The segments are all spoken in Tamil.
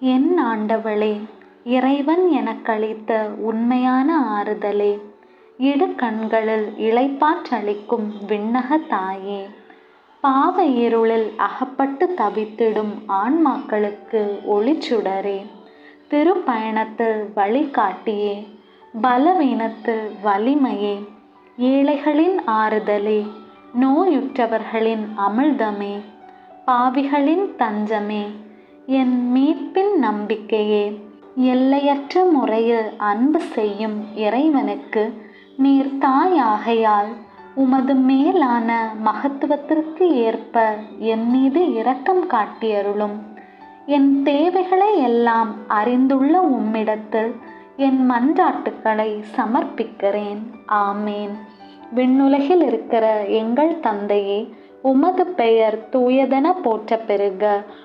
என் ஆண்டவளே இறைவன் எனக்களித்த உண்மையான ஆறுதலே. இடு கண்களில் இளைப்பாற்றளிக்கும் விண்ணக தாயே. பாவ இருளில் அகப்பட்டு தவித்திடும் ஆன்மாக்களுக்கு ஒளிச்சுடரே. திருப்பயணத்தில் வழிகாட்டியே பலவீனத்தில் வலிமையே. ஏழைகளின் ஆறுதலே நோயுற்றவர்களின் அமிழ்தமே. பாவிகளின் தஞ்சமே. என் மீட்பின் நம்பிக்கையே எல்லையற்ற முறையில் அன்பு செய்யும் இறைவனுக்கு நீர் தாயாகையால் உமது மேலான மகத்துவத்திற்கு ஏற்ப என் மீது இரக்கம் காட்டியருளும். என் தேவைகளை எல்லாம் அறிந்துள்ள உம்மிடத்தில் என் மன்றாட்டுக்களை சமர்ப்பிக்கிறேன். ஆமேன். விண்ணுலகில் இருக்கிற எங்கள் தந்தையே உமது பெயர் தூயதென போற்ற பெறுக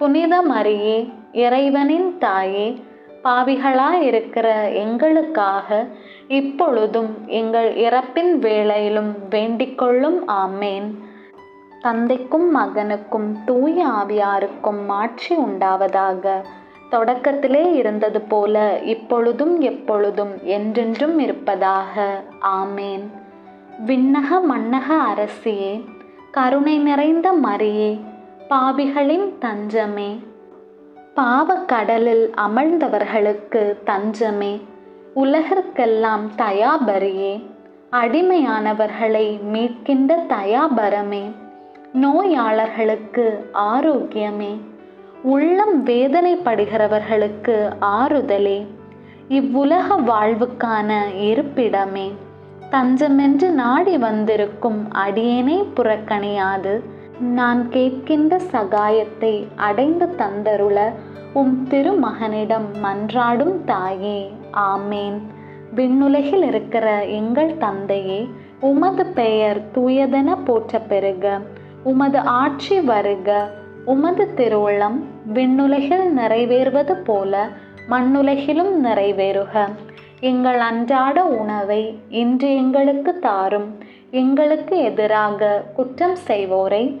புனித மரியே இறைவனின் தாயே பாவிகளாயிருக்கிற எங்களுக்காக இப்பொழுதும் எங்கள் இறப்பின் வேளையிலும் வேண்டிக்கொள்ளும் ஆமேன். தந்தைக்கும் மகனுக்கும் தூய ஆவியாருக்கும் மாட்சி உண்டாவதாக. தொடக்கத்திலே இருந்தது போல இப்பொழுதும் எப்பொழுதும் என்றென்றும் இருப்பதாக ஆமேன். விண்ணக மன்னக அரசியே கருணை நிறைந்த மரியே பாவிகளின் தஞ்சமே. பாவக்கடலில் அமர்ந்தவர்களுக்கு தஞ்சமே. உலகிற்கெல்லாம் தயாபரியே. அடிமையானவர்களை மீட்கின்ற தயாபரமே. நோயாளர்களுக்கு ஆரோக்கியமே. உள்ளம் வேதனைப்படுகிறவர்களுக்கு ஆறுதலே. இவ்வுலக வாழ்வுக்கான இருப்பிடமே. தஞ்சமென்று நாடி வந்திருக்கும் அடியேனை புறக்கணியாது. நான் கேட்கின்ற சகாயத்தை அடைந்து தந்தருள உம் திருமகனிடம் மன்றாடும் தாயே ஆமேன். விண்ணுலகில் இருக்கிற எங்கள் தந்தையே உமது பெயர் தூயதென போற்ற பெருக. உமது ஆட்சி வருக. உமது திருவுளம் விண்ணுலகில் நிறைவேறுவது போல மண்ணுலகிலும் நிறைவேறுக. எங்கள் அன்றாட உணவை இன்று எங்களுக்கு தாரும். எங்களுக்கு எதிராக குற்றம் செய்வோரை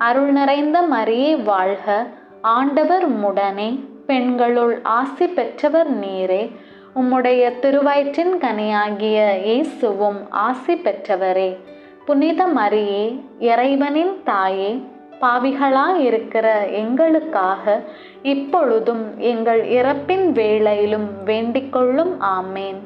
அருள் நிறைந்த மரியே வாழ்க. ஆண்டவர் முடனே பெண்களுள் ஆசி பெற்றவர் நீரே. உம்முடைய திருவயிற்றின் கனியாகிய இயேசுவும் ஆசி பெற்றவரே. புனித மரியே இறைவனின் தாயே பாவிகளாயிருக்கிற எங்களுக்காக இப்பொழுதும் எங்கள் இறப்பின் வேளையிலும் வேண்டிக்கொள்ளும் ஆமேன்.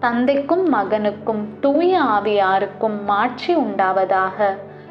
தந்தைக்கும் மகனுக்கும் தூய ஆவியாருக்கும் மாட்சி உண்டாவதாக.